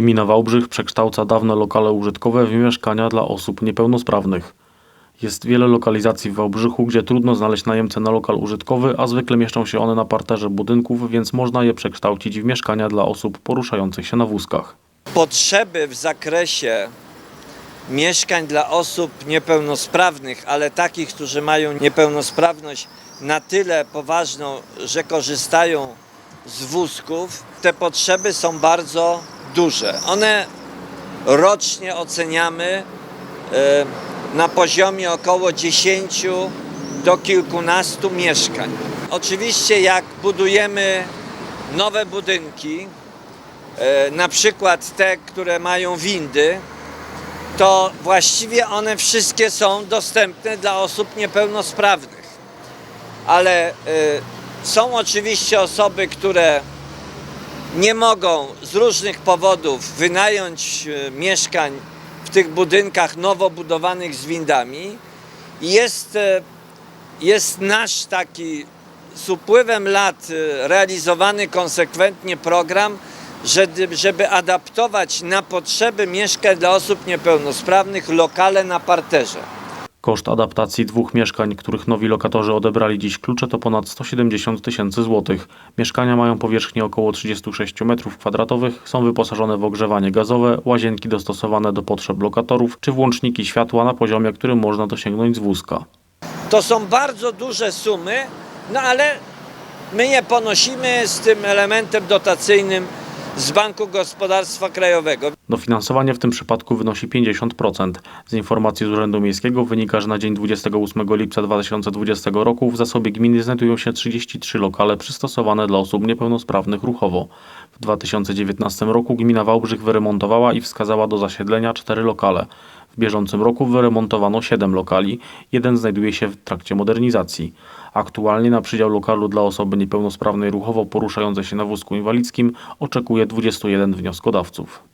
Gmina Wałbrzych przekształca dawne lokale użytkowe w mieszkania dla osób niepełnosprawnych. Jest wiele lokalizacji w Wałbrzychu, gdzie trudno znaleźć najemcę na lokal użytkowy, a zwykle mieszczą się one na parterze budynków, więc można je przekształcić w mieszkania dla osób poruszających się na wózkach. potrzeby w zakresie mieszkań dla osób niepełnosprawnych, ale takich, którzy mają niepełnosprawność na tyle poważną, że korzystają z wózków, te potrzeby są bardzo duże. One rocznie oceniamy e, na poziomie około 10 do kilkunastu mieszkań. Oczywiście jak budujemy nowe budynki, e, na przykład te, które mają windy, to właściwie one wszystkie są dostępne dla osób niepełnosprawnych. Ale e, są oczywiście osoby, które nie mogą z różnych powodów wynająć e, mieszkań w tych budynkach nowo budowanych z windami. Jest, e, jest nasz taki z upływem lat e, realizowany konsekwentnie program, żeby, żeby adaptować na potrzeby mieszkań dla osób niepełnosprawnych lokale na parterze. Koszt adaptacji dwóch mieszkań, których nowi lokatorzy odebrali dziś klucze, to ponad 170 tysięcy złotych. Mieszkania mają powierzchnię około 36 m2, są wyposażone w ogrzewanie gazowe, łazienki dostosowane do potrzeb lokatorów, czy włączniki światła na poziomie, którym można dosięgnąć z wózka. To są bardzo duże sumy, no ale my je ponosimy z tym elementem dotacyjnym z Banku Gospodarstwa Krajowego. Dofinansowanie w tym przypadku wynosi 50%. Z informacji z Urzędu Miejskiego wynika, że na dzień 28 lipca 2020 roku w zasobie gminy znajdują się 33 lokale przystosowane dla osób niepełnosprawnych ruchowo. W 2019 roku gmina Wałbrzych wyremontowała i wskazała do zasiedlenia 4 lokale. W bieżącym roku wyremontowano 7 lokali, jeden znajduje się w trakcie modernizacji. Aktualnie na przydział lokalu dla osoby niepełnosprawnej ruchowo poruszającej się na wózku inwalidzkim oczekuje 21 wnioskodawców.